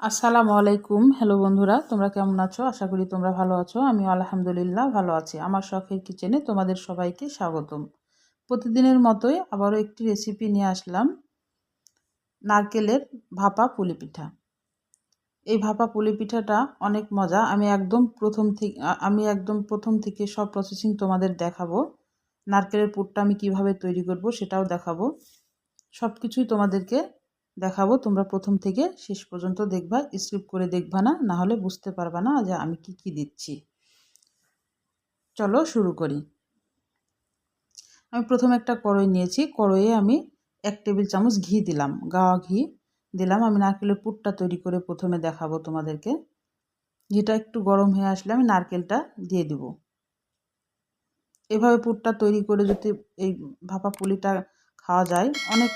আসসালামু আলাইকুম। হ্যালো বন্ধুরা, তোমরা কেমন আছো? আশা করি তোমরা ভালো আছো। আমি আলহামদুলিল্লাহ ভালো আছি। আমার শখের কিচেনে তোমাদের সবাইকে স্বাগতম। প্রতিদিনের মতোই আবারও একটি রেসিপি নিয়ে আসলাম। নারকেলের ভাপা পুলি পিঠা। এই ভাপা পুলি পিঠাটা অনেক মজা। আমি একদম প্রথম থেকে আমি একদম প্রথম থেকে সব প্রসেসিং তোমাদের দেখাবো। নারকেলের পুরটা আমি কীভাবে তৈরি করব সেটাও দেখাবো। সব কিছুই তোমাদেরকে দেখাবো, তোমরা প্রথম থেকে শেষ পর্যন্ত দেখবা স্কিপ করে দেখবা না না হলে বুঝতে পারবা না যে আমি কি কি দিচ্ছি। চলো শুরু করি। আমি প্রথম একটা কড়ই নিয়েছি কড়ইয়ে আমি এক টেবিল চামচ ঘি দিলাম, গাওয়া ঘি। দিলাম, আমি নারকেলের পুরটা তৈরি করে প্রথমে দেখাবো তোমাদেরকে। ঘিটা একটু গরম হয়ে আসলে আমি নারকেলটা দিয়ে দিব। এভাবে পুরটা তৈরি করে যদি এই ভাপা পুলিটা খাওয়া যায়, অনেক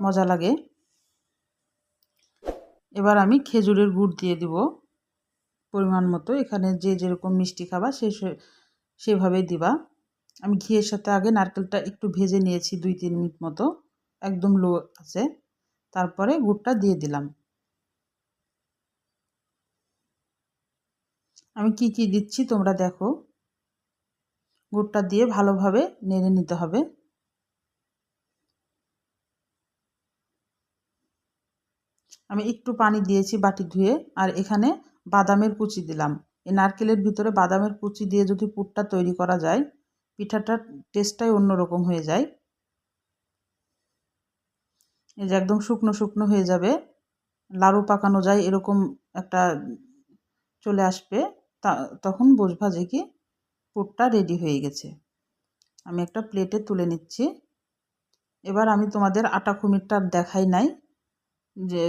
মজা লাগে। এবার আমি খেজুরের গুড় দিয়ে দিব পরিমাণ মতো। এখানে যে যেরকম মিষ্টি খাবা সে সেভাবে দিবা। আমি ঘিয়ের সাথে আগে নারকেলটা একটু ভেজে নিয়েছি দুই তিন মিনিট মতো, একদম লো আছে। তারপরে গুড়টা দিয়ে দিলাম। আমি কি কি দিচ্ছি তোমরা দেখো। গুড়টা দিয়ে ভালোভাবে নেড়ে নিতে হবে। আমি একটু পানি দিয়েছি বাটি ধুয়ে, আর এখানে বাদামের কুচি দিলাম। এই নারকেলের ভিতরে বাদামের কুচি দিয়ে যদি পুরটা তৈরি করা যায় পিঠাটার টেস্টটাই অন্যরকম হয়ে যায়। এই যে একদম শুকনো শুকনো হয়ে যাবে, লাড়ু পাকানো যায় এরকম একটা চলে আসবে, তা তখন বুঝবা যে কি পুরটা রেডি হয়ে গেছে। আমি একটা প্লেটে তুলে নিচ্ছি। এবার আমি তোমাদের আটা কুমিরটা দেখাই নাই যে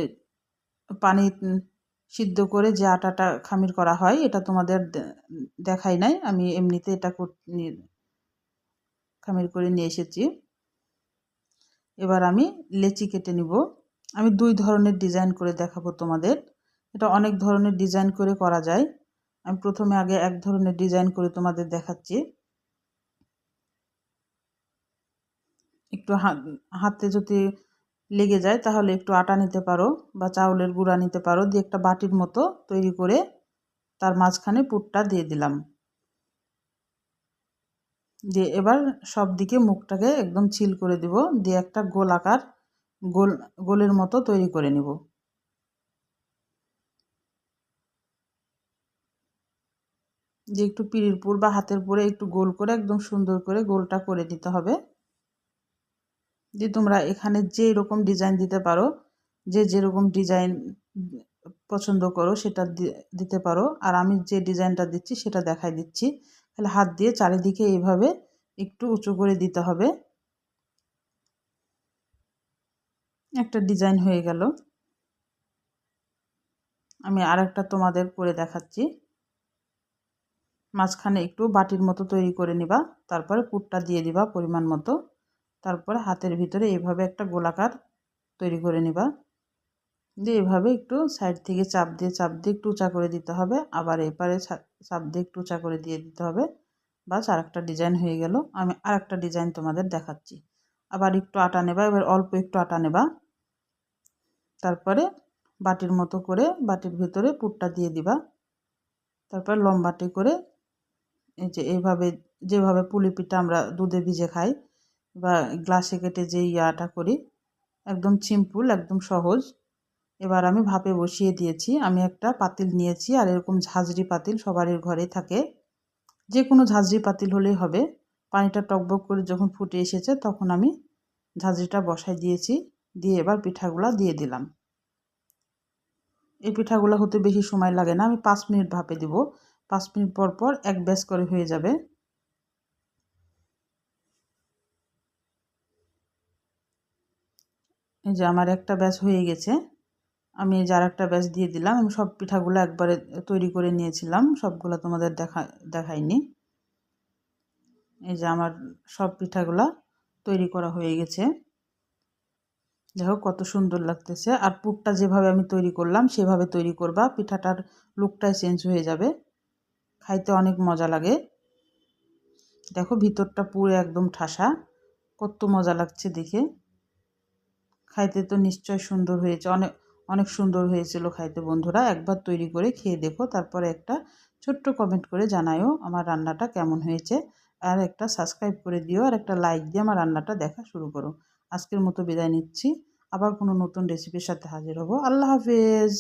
পানি সিদ্ধ করে যে আটাটা খামির করা হয়, এটা তোমাদের দেখাই নাই। আমি এমনিতে এটা খামির করে নিয়ে এসেছি। এবার আমি লেচি কেটে নিব। আমি দুই ধরনের ডিজাইন করে দেখাবো তোমাদের। এটা অনেক ধরনের ডিজাইন করে করা যায়। আমি প্রথমে আগে এক ধরনের ডিজাইন করে তোমাদের দেখাচ্ছি। একটু হাতে যদি লেগে যায়, তাহলে একটু আটা নিতে পারো বা চাউলের গুঁড়া নিতে পারো। দিয়ে একটা বাটির মতো তৈরি করে তার মাঝখানে পুরটা দিয়ে দিলাম। দিয়ে এবার সব দিকে মুখটাকে একদম ছিল করে দিব। দিয়ে একটা গোল আকার, গোল, গোলের মতো তৈরি করে নিব। যে একটু পিড়ির পুর বা হাতের পুরে একটু গোল করে একদম সুন্দর করে গোলটা করে দিতে হবে। যে তোমরা এখানে যে রকম ডিজাইন দিতে পারো, যে যেরকম ডিজাইন পছন্দ করো সেটা দিতে পারো। আর আমি যে ডিজাইনটা দিচ্ছি সেটা দেখাই দিচ্ছি। তাহলে হাত দিয়ে চারিদিকে এইভাবে একটু উঁচু করে দিতে হবে। একটা ডিজাইন হয়ে গেল। আমি আর একটা তোমাদের করে দেখাচ্ছি। মাঝখানে একটু বাটির মতো তৈরি করে নিবা, তারপরে পুরটা দিয়ে দিবা পরিমাণ মতো। তারপরে হাতের ভিতরে এভাবে একটা গোলাকার তৈরি করে নিবা। দিয়ে এভাবে একটু সাইড থেকে চাপ দিয়ে চাপ দিয়ে একটু উঁচা করে দিতে হবে। আবার এপারে চাপ দিয়ে একটু উঁচা করে দিয়ে দিতে হবে। বাস আর একটা ডিজাইন হয়ে গেল। আমি আর একটা ডিজাইন তোমাদের দেখাচ্ছি। আবার একটু আটা নেবা, এবার অল্প একটু আটা নেবা। তারপরে বাটির মতো করে বাটির ভিতরে পুরটা দিয়ে দিবা। তারপর লম্বাটি করে এই যে এইভাবে যেভাবে পুলি পিঠা আমরা দুধে ভিজে খাই বা গ্লাসে কেটে যে ইয়াটা করি, একদম সিম্পল একদম সহজ। এবার আমি ভাপে বসিয়ে দিয়েছি। আমি একটা পাতিল নিয়েছি আর এরকম ঝাঁঝরি পাতিল সবারই ঘরে থাকে। যে কোনো ঝাঁঝরি পাতিল হলেই হবে। পানিটা টকবক করে যখন ফুটে এসেছে তখন আমি ঝাঁঝরিটা বসাই দিয়েছি। দিয়ে এবার পিঠাগুলা দিয়ে দিলাম। এই পিঠাগুলো হতে বেশি সময় লাগে না। আমি পাঁচ মিনিট ভাপে দিব। পাঁচ মিনিট পর পর এক ব্যাস করে হয়ে যাবে। এই যে আমার একটা ব্যাচ হয়ে গেছে। আমি যার একটা ব্যাচ দিয়ে দিলাম, আমি সব পিঠাগুলো একবারে তৈরি করে নিয়েছিলাম, সবগুলো তোমাদের দেখা, দেখাইনি। এই যে আমার সব পিঠাগুলা তৈরি করা হয়ে গেছে। দেখো কত সুন্দর লাগতেছে। আর পুরটা যেভাবে আমি তৈরি করলাম, সেভাবে তৈরি করবা, পিঠাটার লুকটাই চেঞ্জ হয়ে যাবে। খাইতে অনেক মজা লাগে। দেখো ভিতরটা পুরো একদম ঠাসা। কত মজা লাগছে দেখে। খাইতে তো নিশ্চয় সুন্দর হয়েছে, অনেক অনেক সুন্দর হয়েছিল খাইতে বন্ধুরা। একবার তৈরি করে খেয়ে দেখো, তারপরে একটা ছোট্ট কমেন্ট করে জানায়ও আমার রান্নাটা কেমন হয়েছে। আর একটা সাবস্ক্রাইব করে দিও, আর একটা লাইক দিয়ে আমার রান্নাটা দেখা শুরু করো। আজকের মতো বিদায় নিচ্ছি, আবার কোনো নতুন রেসিপির সাথে হাজির হব। আল্লাহ হাফেজ!